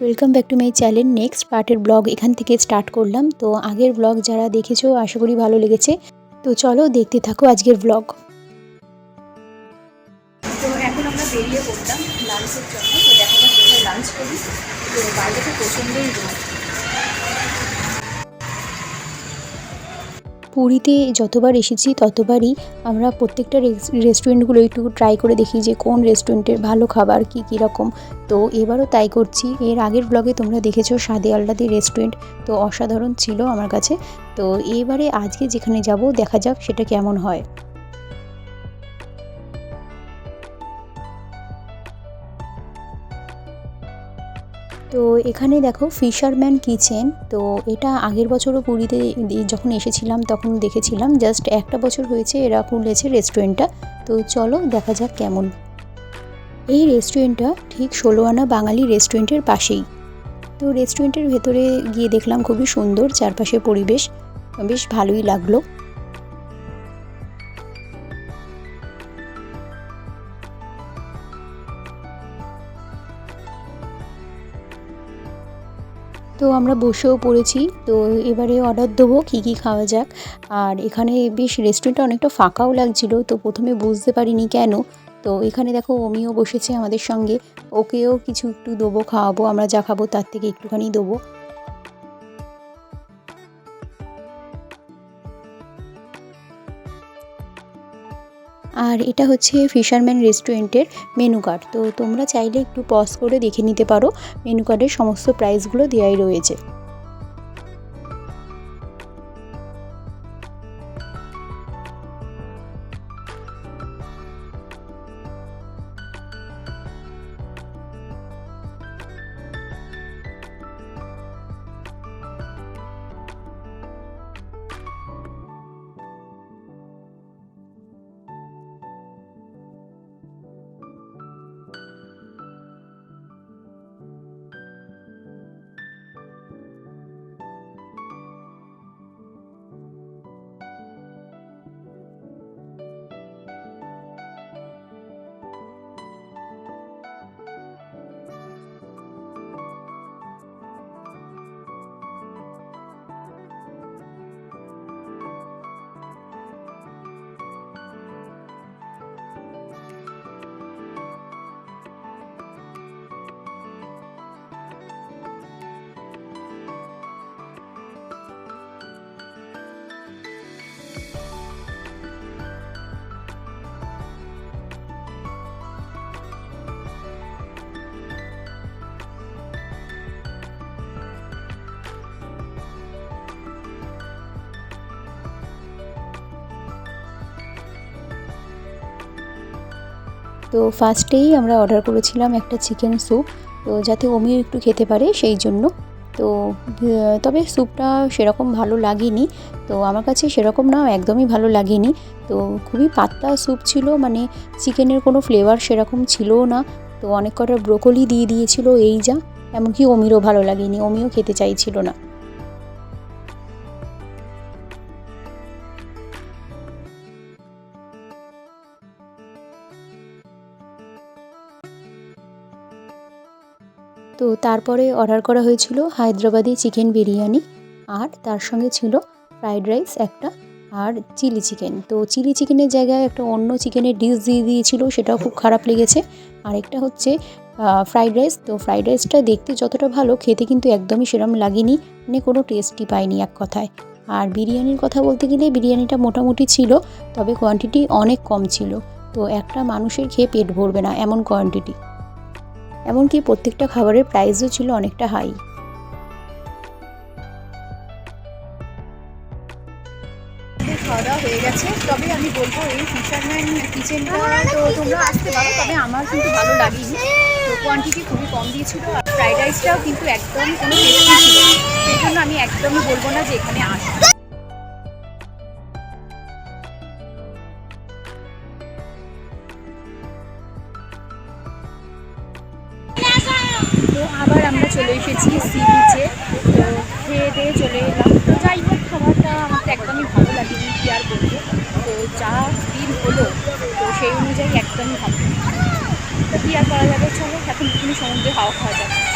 Welcome back to my channel next পার্টের blog এখান থেকে স্টার্ট করলাম। তো আগের ব্লগ যারা দেখেছ, আশা করি ভালো লেগেছে। তো চলো দেখতে থাকো আজকের ব্লগ আমরা বেরিয়ে পড়লাম লাঞ্চের জন্য। তো দেখা যাক লাঞ্চ করি। তো বাইরেটা প্রচণ্ডই রোদ। পুরীতে যতবার এসেছি, ততবারই আমরা প্রত্যেকটা রেস্টুরেন্টগুলো একটু ট্রাই করে দেখি যে কোন রেস্টুরেন্টের ভালো খাবার, কী কীরকম তো এবারও তাই করছি। এর আগের ব্লগে তোমরা দেখেছ সাদে আল্লাদি রেস্টুরেন্ট তো অসাধারণ ছিল আমার কাছে। তো এবারে আজকে যেখানে যাব, দেখা যাক সেটা কেমন হয়। তো এখানে দেখো ফিশারম্যান কিচেন তো এটা আগের বছরও পুরীতে যখন এসেছিলাম তখন দেখেছিলাম জাস্ট একটা বছর হয়েছে এরা খুলেছে রেস্টুরেন্টটা তো চলো দেখা যাক কেমন। এই রেস্টুরেন্টটা ঠিক ষোলো আনা বাঙালি রেস্টুরেন্টের পাশেই। তো রেস্টুরেন্টের ভেতরে গিয়ে দেখলাম খুবই সুন্দর চারপাশে পরিবেশ, বেশ ভালোই লাগল। তো আমরা বসেও পড়েছি। তো এবারে অর্ডার দেবো, কী কী খাওয়া যাক। আর এখানে বেশ রেস্টুরেন্টটা অনেকটা ফাঁকাও লাগছিল, তো প্রথমে বুঝতে পারিনি কেন। তো এখানে দেখো অমিও বসেছে আমাদের সঙ্গে। ওকেও কিছু একটু দেবো, খাওয়াবো, আমরা যা খাব তার থেকে একটুখানি দেবো। আর এটা হচ্ছে ফিশারম্যান রেস্টুরেন্টের মেনু কার্ড তো তোমরা চাইলে একটু পজ করে দেখে নিতে পারো। মেনু কার্ডের সমস্ত প্রাইসগুলো দেওয়াই রয়েছে। তো ফার্স্টেই আমরা অর্ডার করেছিলাম একটা চিকেন স্যুপ তো যাতে অমিও একটু খেতে পারে সেই জন্য। তো তবে স্যুপটা সেরকম ভালো লাগেনি, তো আমার কাছে সেরকম না, একদমই ভালো লাগেনি। তো খুবই পাতলা স্যুপ ছিল মানে চিকেনের কোনো ফ্লেভার সেরকম ছিলও না। তো অনেক কটা ব্রোকলি দিয়ে দিয়েছিল, এই যা। এমনকি অমিরও ভালো লাগেনি, অমিও খেতে চাইছিল না। তো তারপরে অর্ডার করা হয়েছিল হায়দ্রাবাদি চিকেন বিরিয়ানি আর তার সঙ্গে ছিল ফ্রাইড রাইস একটা আর চিলি চিকেন তো চিলি চিকেনের জায়গায় একটা অন্য চিকেনের ডিশ দিয়ে দিয়েছিল, সেটাও খুব খারাপ লেগেছে। আরেকটা হচ্ছে ফ্রাইড রাইস তো ফ্রাইড রাইসটা দেখতে যতটা ভালো, খেতে কিন্তু একদমই সেরম লাগেনি মানে কোনো টেস্টই পাইনি এক কথায়। আর বিরিয়ানির কথা বলতে গেলে বিরিয়ানিটা মোটামুটি ছিল, তবে কোয়ান্টিটি অনেক কম ছিল। তো একটা মানুষের খেয়ে পেট ভরবে না, এমন কোয়ান্টিটি এমনকি প্রত্যেকটা খাবারের প্রাইসও ছিল অনেকটা হাই খাওয়া দাওয়া হয়ে গেছে। তবে আমি বলব, এই ফিশারম্যান কিচেনটা তো তোমরা আসতে পারো, তবে আমার কিন্তু ভালো লাগেনি। তো কোয়ান্টিটি খুবই কম দিয়েছিল, আর ফ্রাইড রাইসটাও কিন্তু একদম কোনো টেস্টি সেই জন্য আমি একদমই বলব না যে এখানে আসো। এসেছি সি বিচে তো খেয়ে দিয়ে চলে এলাম। তো যাই হোক, খাবারটা আমার তো একদমই ভালো লাগেনি, কি আর বলব। তো যা দিন হলো, তো সেই অনুযায়ী একদমই ভালো। তো কী আর করা যাবে? চলো, এখন এখানে সমুদ্রে হাওয়া খাওয়া যাবে